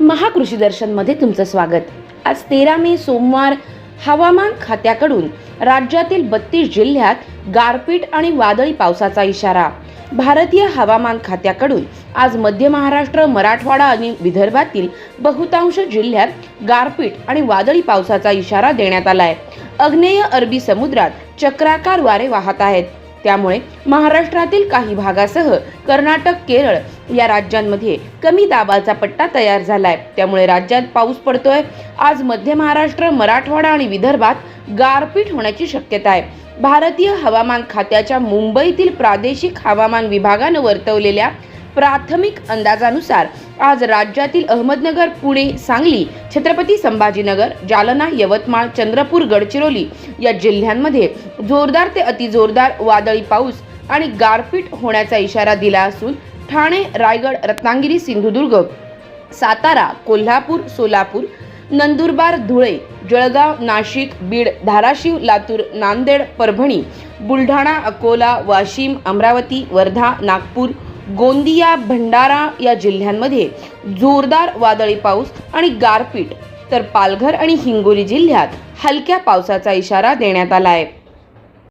महाकृषी दर्शनमध्ये तुमचं स्वागत. आज तेरा मे सोमवार हवामान खात्याकडून राज्यातील बत्तीस जिल्ह्यात गारपीट आणि वादळी पावसाचा इशारा. भारतीय हवामान खात्याकडून आज मध्य महाराष्ट्र मराठवाडा आणि विदर्भातील बहुतांश जिल्ह्यात गारपीट आणि वादळी पावसाचा इशारा देण्यात आला आहे अग्नेय अरबी समुद्रात चक्राकार वारे वाहत आहेत. त्यामुळे महाराष्ट्रातील काही भागासह कर्नाटक केरळ या राज्यांमध्ये कमी दाबाचा पट्टा तयार झालाय. त्यामुळे राज्यात पाऊस पडतोय. आज मध्य महाराष्ट्र मराठवाडा आणि विदर्भात गारपीट होण्याची शक्यता आहे. भारतीय हवामान खात्याच्या मुंबईतील प्रादेशिक हवामान विभागानं वर्तवलेल्या प्राथमिक अंदाजानुसार आज राज्यातील अहमदनगर पुणे सांगली छत्रपती संभाजीनगर जालना यवतमाळ चंद्रपूर गडचिरोली या जिल्ह्यांमध्ये जोरदार ते अतिजोरदार वादळी पाऊस आणि गारपीट होण्याचा इशारा दिला असून ठाणे रायगड रत्नागिरी सिंधुदुर्ग सातारा कोल्हापूर सोलापूर नंदुरबार धुळे जळगाव नाशिक बीड धाराशिव लातूर नांदेड परभणी बुलढाणा अकोला वाशिम अमरावती वर्धा नागपूर गोंदिया भंडारा या जिल्ह्यांमध्ये जोरदार वादळी पाऊस आणि गारपीट. तर पालघर आणि हिंगोली जिल्ह्यात हलक्या पावसाचा इशारा देण्यात आला आहे.